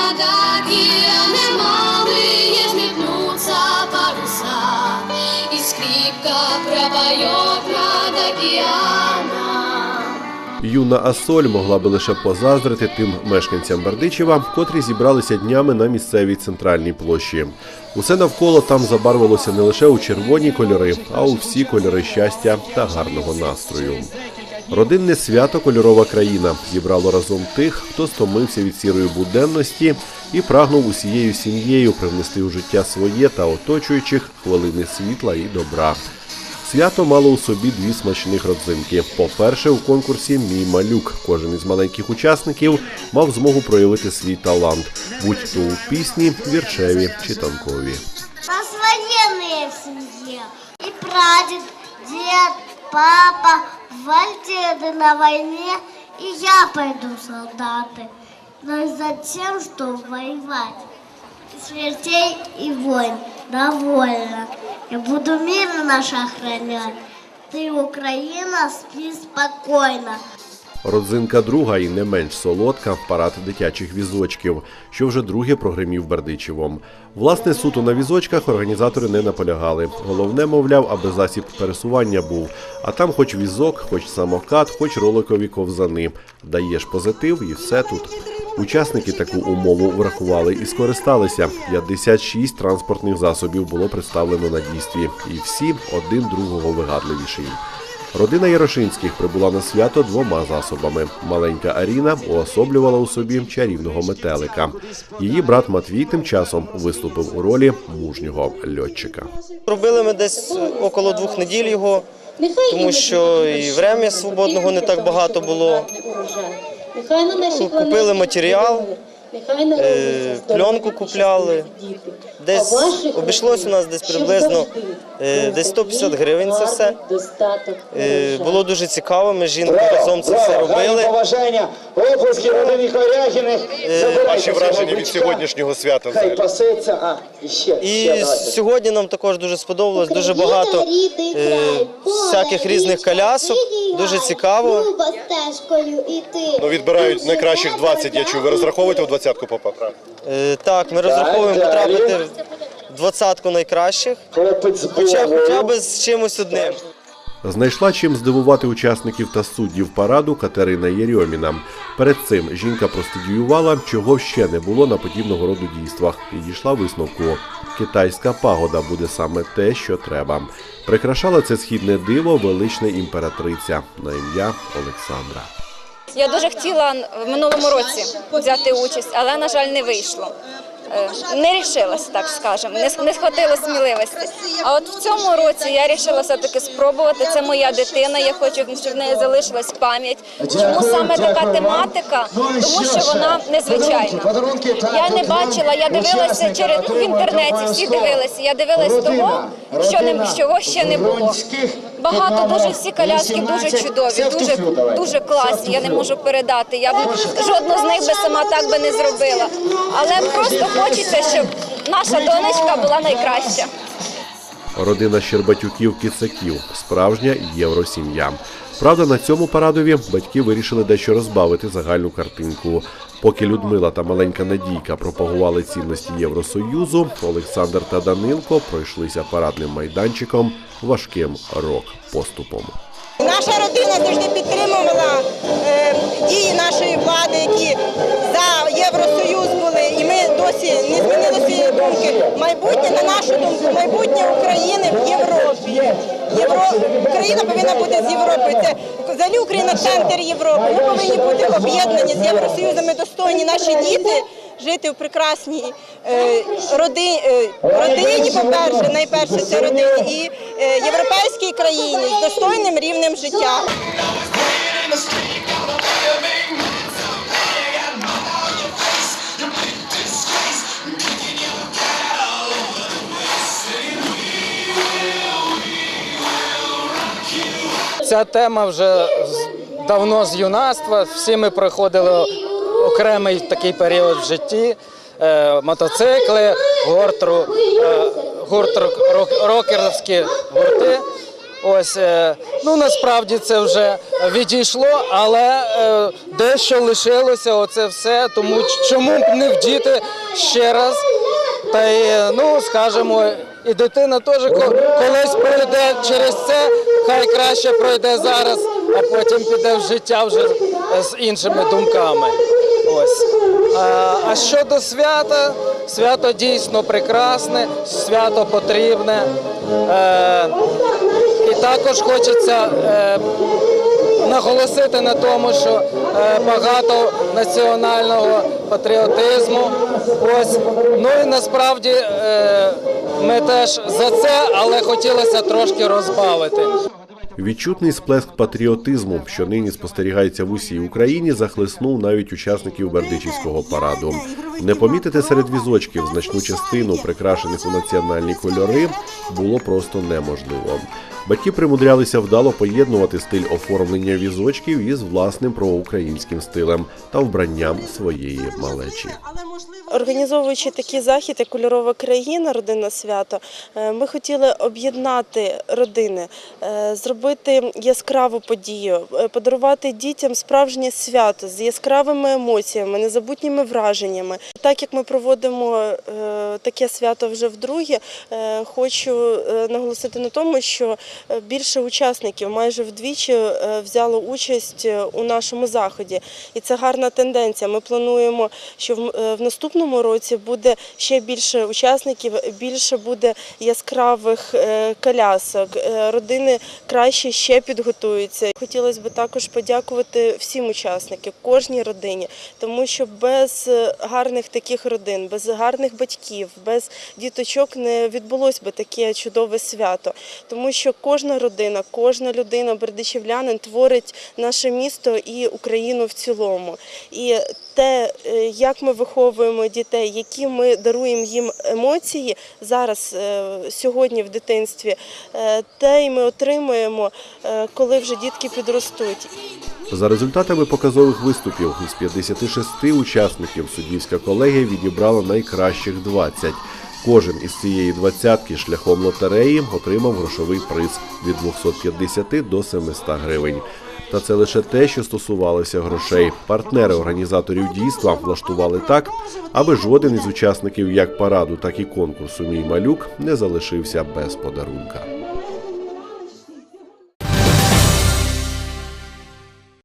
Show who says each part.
Speaker 1: над океаны малые взметнутся паруса, и скрипка пропоет над океаном.
Speaker 2: Юна Асоль могла би лише позаздрити тим мешканцям Бердичева, котрі зібралися днями на місцевій центральній площі. Усе навколо там забарвилося не лише у червоні кольори, а у всі кольори щастя та гарного настрою. Родинне свято Кольорова країна зібрало разом тих, хто стомився від сірої буденності і прагнув усією сім'єю привнести у життя своє та оточуючих хвилини світла і добра. Свято мало у собі дві смачних родзинки. По-перше, у конкурсі Мій малюк кожен із маленьких учасників мав змогу проявити свій талант, будь то у пісні, віршеві чи танкові.
Speaker 3: военные в семье. И прадед, дед, папа, вальдеды на войне. И я пойду в солдаты. Но зачем, чтобы воевать? Смертей и войн довольно. Я буду мир наш охранять. Ты, Украина, спи спокойно.
Speaker 2: Родзинка друга і не менш солодка парад дитячих візочків, що вже друге прогримів Бердичевом. Власне, суто на візочках організатори не наполягали. Головне, мовляв, аби засіб пересування був. А там хоч візок, хоч самокат, хоч роликові ковзани. Даєш позитив і все тут. Учасники таку умову врахували і скористалися. 56 транспортних засобів було представлено на дійстві, і всі один другого вигадливіший. Родина Ярошинських прибула на свято двома засобами. Маленька Аріна уособлювала у собі чарівного метелика. Її брат Матвій тим часом виступив у ролі мужнього льотчика.
Speaker 4: Робили ми десь около двох неділь його, тому що і врем'я свободного не так багато було. Купили матеріал, е, пленку купляли. Десь обійшлось у нас десь приблизно е, десь 150 гривень це все. Е, Було дуже цікаво, ми з жінкою разом це все робили.
Speaker 5: Поважання, оплески родині Корягіних.
Speaker 6: Ваші враження від сьогоднішнього свята
Speaker 5: Хай пасеться, а, і ще,
Speaker 4: І сьогодні нам також дуже сподобалось дуже багато е, всяких різних колясок. Дуже цікаво.
Speaker 3: стежкою іти.
Speaker 6: Ну, відбирають найкращих 20, я чую. Ви розраховуєте в двадцятку потрапити?
Speaker 4: Е, Так, ми розраховуємо потрапити в двадцятку найкращих,
Speaker 5: Хлопець
Speaker 4: хоча, хоча б з чимось одним.
Speaker 2: Знайшла чим здивувати учасників та суддів параду Катерина Єрьоміна. Перед цим жінка простудіювала, чого ще не було на подібного роду дійствах, і дійшла висновку. Китайська пагода буде саме те, що треба. Прикрашала це східне диво велична імператриця на ім'я Олександра.
Speaker 7: Я дуже хотіла в минулому році взяти участь, але на жаль не вийшло. Е, Не рішилася, так скажемо, не не схватило сміливості. А от в цьому році я рішила все-таки спробувати. Це моя дитина. Я хочу, щоб в неї залишилась пам'ять. Чому саме така тематика? Тому що вона незвичайна. Я не бачила, я дивилася через ну, в інтернеті. Всі дивилися. Я дивилась того, що не чого ще не було. Багато дуже всі коляски дуже чудові, дуже дуже класні. Я не можу передати. Я б жодну з них би сама так би не зробила. Але просто хочеться, щоб наша донечка була найкраща.
Speaker 2: Родина Щербатюків кицаків справжня євросім'я. Правда, на цьому парадові батьки вирішили дещо розбавити загальну картинку. Поки Людмила та маленька Надійка пропагували цінності Євросоюзу, Олександр та Данилко пройшлися парадним майданчиком важким рок-поступом.
Speaker 8: Наша родина завжди підтримувала е, дії нашої влади, які за Євросоюз були, і ми досі не змінили своєї думки. Майбутнє, на нашу думку, майбутнє України. Україна повинна бути з Європою. Це взагалі Україна центр Європи. Ми повинні бути об'єднані з Євросоюзом. Достойні наші діти. Жити в прекрасній е, роди, е, родині, по-перше, найперше це родині, і е, європейській країні з достойним рівнем життя.
Speaker 9: Ця тема вже давно з юнацтва. Всі ми проходили окремий такий період в житті. Е, мотоцикли, гурт, ру- е, гурт рок- рок- гурти. Ось е, ну насправді це вже відійшло, але е, дещо лишилося. Оце все. Тому чому б не вдіти ще раз? Та й ну скажімо, і дитина теж колись пройде через це, хай краще пройде зараз, а потім піде в життя вже з іншими думками. Ось. А, щодо свята, свято дійсно прекрасне, свято потрібне. Е, і також хочеться е, наголосити на тому, що е, багато національного патріотизму. Ось. Ну і насправді ми теж за це, але хотілося трошки розбавити.
Speaker 2: Відчутний сплеск патріотизму, що нині спостерігається в усій Україні, захлеснув навіть учасників Бердичівського параду. Не помітити серед візочків значну частину, прикрашених у національні кольори, було просто неможливо. Батьки примудрялися вдало поєднувати стиль оформлення візочків із власним проукраїнським стилем та вбранням своєї малечі.
Speaker 10: Організовуючи такий захід, як кольорова країна, родинне свято, е, ми хотіли об'єднати родини, е, зробити яскраву подію, е, подарувати дітям справжнє свято з яскравими емоціями, незабутніми враженнями. Так як ми проводимо е, таке свято вже вдруге, е, хочу е, наголосити на тому, що більше учасників, майже вдвічі, взяло участь у нашому заході, і це гарна тенденція. Ми плануємо, що в наступному році буде ще більше учасників, більше буде яскравих колясок. Родини краще ще підготуються. Хотілося б також подякувати всім учасникам, кожній родині, тому що без е, гарних таких родин, без гарних батьків, без діточок не відбулось би таке чудове свято, тому що кожна родина, кожна людина, бердичівлянин творить наше місто і Україну в цілому. І те, е, як ми виховуємо дітей, які ми даруємо їм емоції зараз, е, сьогодні в дитинстві, е, те й ми отримуємо, коли вже дітки підростуть.
Speaker 2: За результатами показових виступів із 56 учасників суддівська колегія відібрала найкращих 20. Кожен із цієї двадцятки шляхом лотереї отримав грошовий приз від 250 до 700 гривень. Та це лише те, що стосувалося грошей. Партнери організаторів дійства влаштували так, аби жоден із учасників як параду, так і конкурсу Мій малюк не залишився без подарунка.